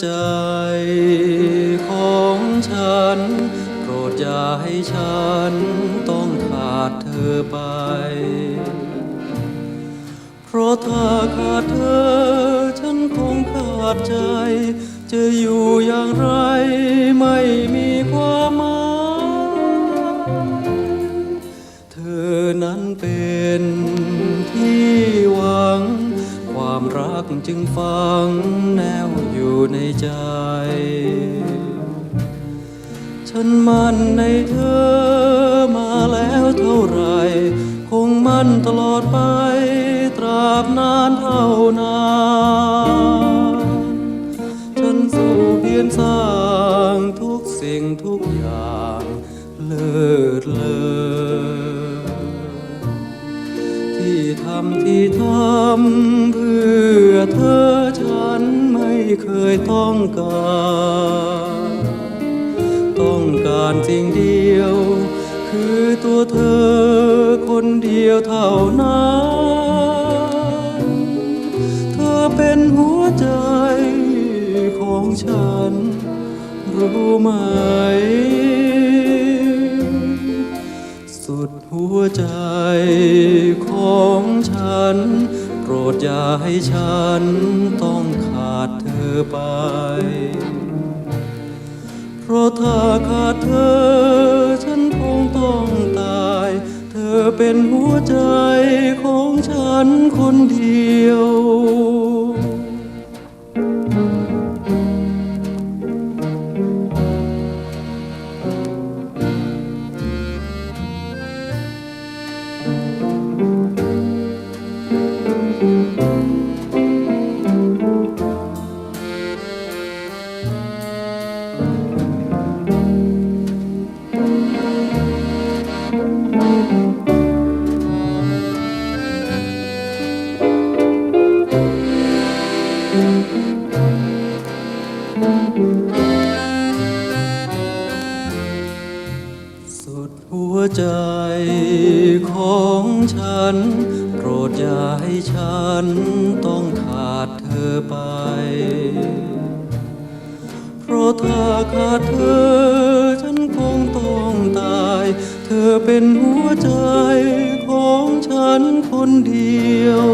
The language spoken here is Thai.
ใจของฉัน โปรดอย่าให้ฉันต้องขาดเธอไป เพราะถ้าขาดเธอ ฉันคงขาดใจ จะอยู่อย่างไรไม่มีความหมายเธอนั้นเป็นที่หวัง ความรักจึงฟังแนว ในใจ ฉันมั่นในเธอมาแล้วเท่าไร คงมั่นตลอดไป ตราบนานเท่านานฉันสู้เพียรสร้างทุกสิ่งทุกอย่างเลิศเลอที่ทำที่ทำเพื่อ ต้องการ ต้องการสิ่งเดียว คือตัวเธอคนเดียวเท่านั้น เธอเป็นหัวใจของฉัน รู้ไหม สุดหัวใจของ รดอย่าให้ฉันต้องขาดเธอไป เพราะถ้าขาดเธอ ฉันคงต้องตาย เธอเป็นหัวใจของฉันคนเดียว ใจของฉัน โปรดอย่าให้ฉันต้องขาดเธอไป เพราะถ้าขาดเธอฉันคงต้องตาย เธอเป็นหัวใจของฉันคนเดียว